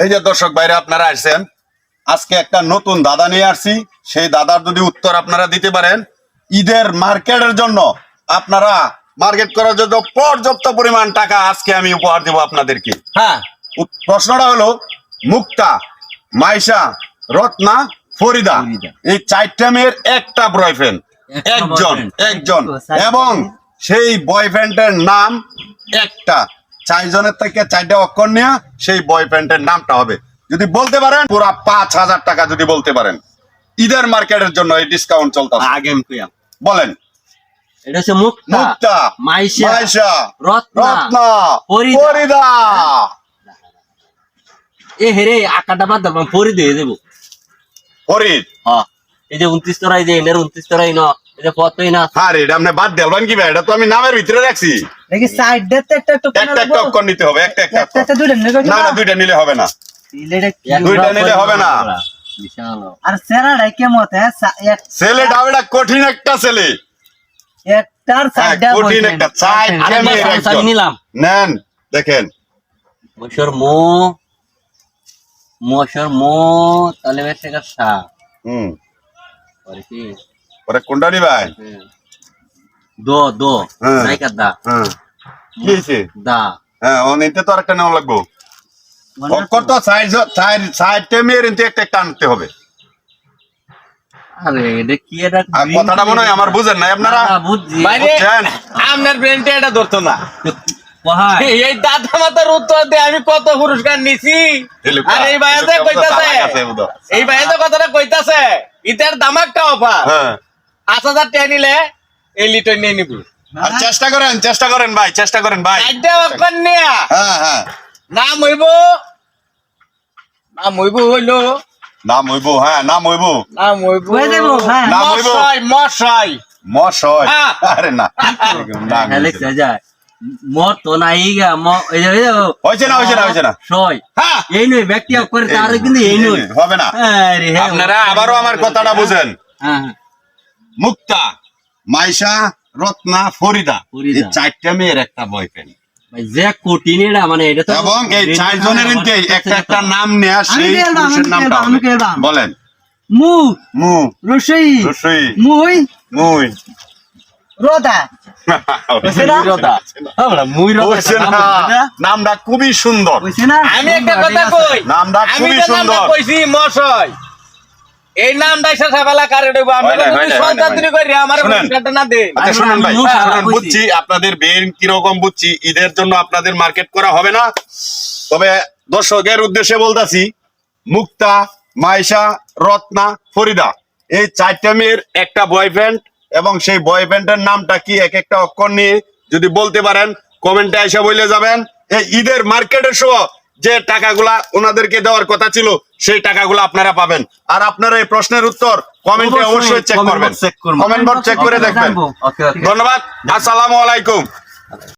এই যে দর্শক বাইরে আপনারা আসছেন। আজকে একটা নতুন দাদা নিয়ে আসছি। সেই দাদার যদি উত্তর আপনারা দিতে পারেন ঈদের মার্কেটের জন্য আপনারা মার্কেট করার জন্য পর্যাপ্ত পরিমাণ টাকা আজকে আমি উপহার দেবো আপনাদেরকে। হ্যাঁ। প্রশ্নটা হলো মুক্তা মাইশা রত্না ফরিদা। এই চারটা মেয়ের একটা বয়ফ্রেন্ড একজন একজন। এবং। সেই বয়ফ্রেন্ডের নাম একটা। চারজনের থেকে চারটা অক্ষর নিয়ে সেই বয়ফ্রেন্ডের নামটা হবে। যদি বলতে পারেন পুরা পাঁচ হাজার টাকা যদি বলতে পারেন ঈদের মার্কেটের জন্য এই ডিসকাউন্ট চলতেছে। আগে বলেন। এটা হচ্ছে মুক্তা। মুক্তা। মাইশা। মাইশা। রত্না। রত্না। ফরিদা। ফরিদা। এ হেরে আকাটা বাদ দাম পরি দিয়ে দেবো ফরিদ। হ্যাঁ। এই যে উনত্রিশ তরাই যে এনের উনত্রিশ তরাই ন। এই যে পতই না? আরে এটা আপনি বাদ দেলবেন কি ভাই এটা তো আমি নামের ভিতরে রাখছি। দেখি সাইড দিতে একটা একটা একটা একটা অক্ষর নিতে হবে একটা একটা একটা একটা অক্ষর। দুইটা নেবে না না দুইটা নিলে হবে না। দুইটা নিলে হবে না। বিশাল। আর সেরাটা কেমন হ্যাঁ সা- এক- ছেলেটা এটা কঠিন একটা ছেলে। একটার হ্যাঁ, সাইডে কঠিন একটা চাই আরে আমি বাস, বাস, আমি নিলাম। নেন দেখেন। মশর মো মশর মো তাহলে বেশ একটা সা হুম। পরে কি? পরে কোনটা নিবাই হ্যাঁ। দো দো। হ্যাঁ। নাইকা দা। হ্যাঁ। কি হয়েছে দা। হ্যাঁ ও নিতে তো আরেকটা নেওয়া লাগবো। অক্ষর তো সাইজ সাইড সাইডটা মেয়ের নিতে একটা একটা আনতে হবে। আরে এটা কি এটা আর কথাটা মনে হয় আমার বুঝেন না আপনারা? না, বুঝছি। বুঝছেন? আপনার ব্রেনটা এটা ধরতো না। এই দাদা মাতার উত্তর দিয়ে আমি কত পুরস্কার নিছি? আর এই ভাইয়া যে কইতাছে এই ভাইয়া যে কথাটা কইতাছে ইতার দামাকটা অফার। হ্যাঁ। পাঁচ হাজার টাকা নিলে এই লিটার নিয়ে নিব। আর চেষ্টা করেন চেষ্টা করেন ভাই চেষ্টা করেন ভাই। হ্যাঁ হ্যাঁ। নাম হইব। নাম হইব হইল। নাম হইব হ্যাঁ নাম হইব। নাম হইব হয়ে যাব, হ্যাঁ। নাম হইব। মশাই মশাই। হ্যাঁ। আরে না। নাম অ্যালেক্স হইছে। যায় মত তো নাই গা ম এই না না না। সয়। হ্যাঁ। এই নয় ব্যক্তি করে তার কিন্তু এই নয়। হবে না। আরে হ্যাঁ আপনারা আবারও আমার কথাটা বুঝেন। হ্যাঁ হ্যাঁ। মুক্তা মাইশা রত্না ফরিদা। এই চারটা মেয়ের একটা বয়ফ্রেন্ড ভাই যে কঠিন এটা মানে এটা তো এবং এই চারজনের একটা একটা নাম নেয়া সেই পুরুষের নামটা। বলেন। মু মু। রসই রসই মুই। মুই। রোদা। খুবই সুন্দর। আমি একটা কথা কই? নামটা খুবই সুন্দর। কইছি মশাই এই নামটা কারে দেবো আমি সন্তান আমার। না আচ্ছা শুনুন ভাই কইছি। বুঝছি আপনাদের বের কীরকম বুঝছি ঈদের জন্য আপনাদের মার্কেট করা হবে না তবে দর্শকের উদ্দেশ্যে বলতাছি মুক্তা মাইশা রত্না ফরিদা এই চারটা মেয়ের একটা বয়ফ্রেন্ড এবং সেই বয়ফ্রেন্ডের নামটা কি এক একটা অক্ষর নিয়ে যদি বলতে পারেন কমেন্টে এসে বলে যাবেন এই ঈদের মার্কেটের সহ যে টাকাগুলা ওনাদেরকে দেওয়ার কথা ছিল সেই টাকাগুলো আপনারা পাবেন। আর আপনারা এই প্রশ্নের উত্তর কমেন্টে অবশ্যই চেক করবেন। কমেন্ট বক্স চেক করে দেখবেন। ধন্যবাদ। আসসালামু আলাইকুম।